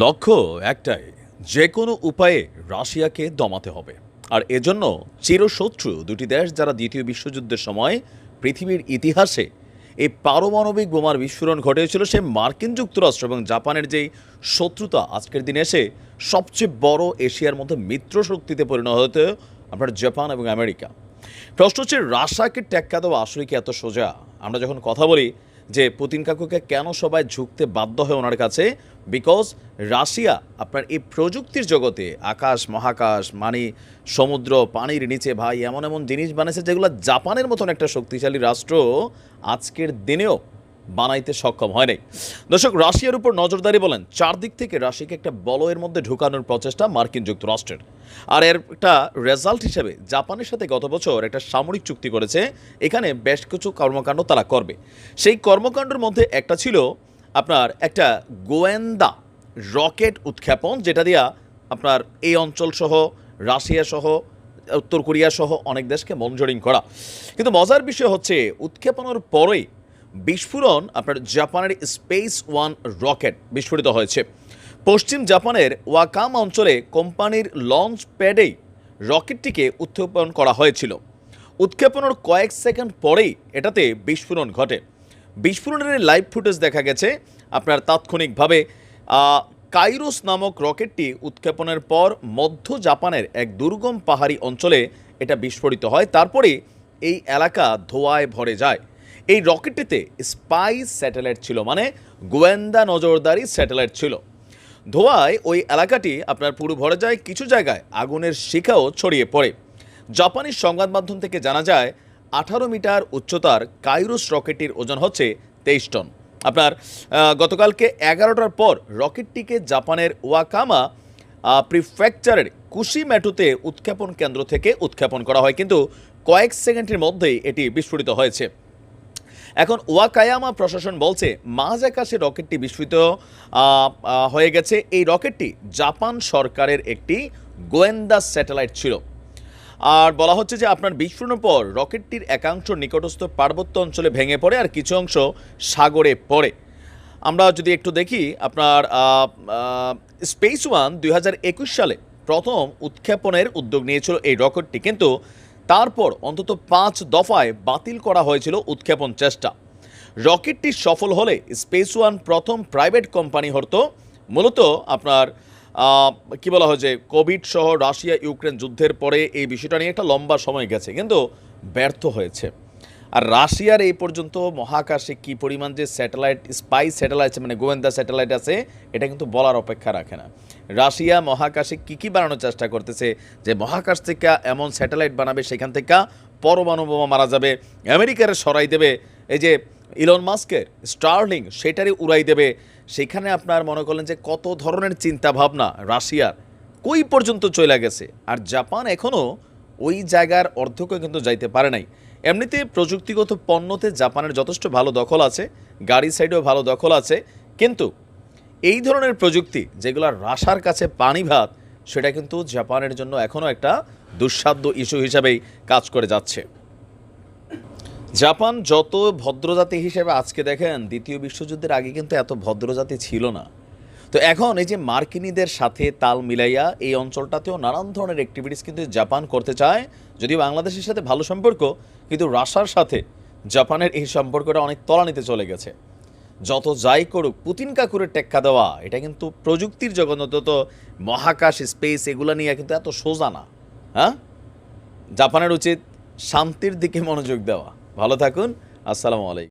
লক্ষ্য একটাই যে কোনো উপায়ে রাশিয়াকে দমাতে হবে। আর এজন্য চিরশত্রু দুটি দেশ যারা দ্বিতীয় বিশ্বযুদ্ধের সময় পৃথিবীর ইতিহাসে এই পারমাণবিক বোমার বিস্ফোরণ ঘটেছিল সে মার্কিন যুক্তরাষ্ট্র এবং জাপানের যেই শত্রুতা আজকের দিনে এসে সবচেয়ে বড় এশিয়ার মধ্যে মিত্র শক্তিতে পরিণত হতে আপনার জাপান এবং আমেরিকা। প্রশ্ন হচ্ছে, রাশিয়াকে টেক্কা দেওয়া আসলে কি এত সোজা? আমরা যখন কথা বলি যে পুতিন কাকুকে কেন সবাই ঝুঁকতে বাধ্য হয় ওনার কাছে? বিকজ রাশিয়া আপনার এই প্রযুক্তির জগতে আকাশ, মহাকাশ মানে সমুদ্র, পানির নিচে ভাই এমন এমন জিনিস বানিয়েছে যেগুলো জাপানের মতন একটা শক্তিশালী রাষ্ট্র আজকের দিনেও বানাইতে সক্ষম হয় নাই দর্শক, রাশিয়ার উপর নজরদারি বলেন, চারদিক থেকে রাশিয়াকে একটা বলয়ের মধ্যে ঢুকানোর প্রচেষ্টা মার্কিন যুক্তরাষ্ট্রের। আর এর একটা রেজাল্ট হিসেবে জাপানের সাথে গত বছর একটা সামরিক চুক্তি করেছে, এখানে বেশ কিছু কর্মকাণ্ড তারা করবে। সেই কর্মকাণ্ডের মধ্যে একটা ছিল আপনার একটা গোয়েন্দা রকেট উৎক্ষেপণ, যেটা দিয়া আপনার এই অঞ্চল সহ, রাশিয়া সহ, উত্তর কোরিয়া সহ অনেক দেশকে মঞ্জরিং করা। কিন্তু মজার বিষয় হচ্ছে, উৎক্ষেপণের পরেই বিস্ফোরণ আপনার জাপানের স্পেস ওয়ান রকেট বিস্ফোরিত হয়েছে। পশ্চিম জাপানের ওয়াকাম অঞ্চলে কোম্পানির লঞ্চ প্যাডেই রকেটটিকে উৎক্ষেপণ করা হয়েছিল। উৎক্ষেপণের কয়েক সেকেন্ড পরেই এটাতে বিস্ফোরণ ঘটে। বিস্ফোরণের লাইভ ফুটেজ দেখা গেছে। আপনার তাৎক্ষণিকভাবে কাইরোস নামক রকেটটি উৎক্ষেপণের পর মধ্য জাপানের এক দুর্গম পাহাড়ি অঞ্চলে এটা বিস্ফোরিত হয়। তারপরে এই এলাকা ধোয়ায় ভরে যায়। এই রকেটটিতে স্পাই স্যাটেলাইট ছিল মানে গোয়েন্দা নজরদারি স্যাটেলাইট ছিল। ধোঁয়ায় ওই এলাকাটি আপনার পুরো ভরে যায়, কিছু জায়গায় আগুনের শিখাও ছড়িয়ে পড়ে। জাপানি সংবাদ মাধ্যম থেকে জানা যায়, আঠারো মিটার উচ্চতার কাইরোস রকেটটির ওজন হচ্ছে তেইশ টন। আপনার গতকালকে এগারোটার পর রকেটটিকে জাপানের ওয়াকামা প্রিফেকচারের কুশিম্যাটুতে উৎক্ষেপণ কেন্দ্র থেকে উৎক্ষেপণ করা হয়। কিন্তু কয়েক সেকেন্ডের মধ্যেই এটি বিস্ফোরিত হয়েছে। এখন ওয়াকায়ামা প্রশাসন বলছে, মাঝ আকাশে রকেটটি বিস্ফোরিত হয়ে গেছে। এই রকেটটি জাপান সরকারের একটি গোয়েন্দা স্যাটেলাইট ছিল। আর বলা হচ্ছে যে আপনার বিস্ফোরণের পর রকেটটির একাংশ নিকটস্থ পার্বত্য অঞ্চলে ভেঙে পড়ে আর কিছু অংশ সাগরে পড়ে। আমরা যদি একটু দেখি, আপনার স্পেস ওয়ান দুই হাজার একুশ সালে প্রথম উৎক্ষেপণের উদ্যোগ নিয়েছিল এই রকেটটি। কিন্তু তারপর অন্তত পাঁচ দফায় বাতিল করা হয়েছিল উৎক্ষেপণ চেষ্টা। রকেটটি সফল হলে স্পেস ওয়ান প্রথম প্রাইভেট কোম্পানি হতো। মূলত আপনার কি বলা হয় যে, কোভিড সহ রাশিয়া ইউক্রেন যুদ্ধের পরে এই বিষয়টা নিয়ে একটা লম্বা সময় গেছে, কিন্তু ব্যর্থ হয়েছে। আর রাশিয়ার এই পর্যন্ত মহাকাশে কি পরিমাণ যে স্যাটেলাইট স্পাই স্যাটেলাইট আছে মানে গোয়েন্দা স্যাটেলাইট আছে, এটা কিন্তু বলার অপেক্ষা রাখে না। রাশিয়া মহাকাশে কি কি বানানোর চেষ্টা করতেছে, যে মহাকাশ থেকে এমন স্যাটেলাইট বানাবে, সেখান থেকে পরমাণু বোমা মারা যাবে, আমেরিকার সরাই দেবে, এই যে ইলন মাস্কের স্টার্লিং সেটারই উড়াই দেবে, সেখানে আপনার মনে করলেন যে কত ধরনের চিন্তা ভাবনা রাশিয়ার, কই পর্যন্ত চলে গেছে? আর জাপান এখনও ওই জায়গার অর্ধেকও কিন্তু যাইতে পারে নাই। এমনিতে প্রযুক্তিগত পণ্যতে জাপানের যথেষ্ট ভালো দখল আছে গাড়ি সাইডেও ভালো দখল আছে, কিন্তু এই ধরনের প্রযুক্তি যেগুলো রাশার কাছে পানি ভাত, সেটা কিন্তু জাপানের জন্য এখনও একটা দুঃসাধ্য ইস্যু হিসাবেই কাজ করে যাচ্ছে। জাপান যত ভদ্রজাতি হিসেবে আজকে দেখেন, দ্বিতীয় বিশ্বযুদ্ধের আগে কিন্তু এত ভদ্রজাতি ছিল না। তো এখন এই যে মার্কিনীদের সাথে তাল মিলাইয়া এই অঞ্চলটাতেও নানান ধরনের অ্যাক্টিভিটিস কিন্তু জাপান করতে চায়। যদিও বাংলাদেশের সাথে ভালো সম্পর্ক, কিন্তু রাশার সাথে জাপানের এই সম্পর্কটা অনেক তলানিতে চলে গেছে। যত যাই করুক, পুতিন কাকুরের টেক্কা দেওয়া, এটা কিন্তু প্রযুক্তির জগৎ তো মহাকাশ, স্পেস, এগুলো নিয়ে কিন্তু এত সোজা না। হ্যাঁ? জাপানের উচিত শান্তির দিকে মনোযোগ দেওয়া। ভালো থাকুন, আসসালামু আলাইকুম।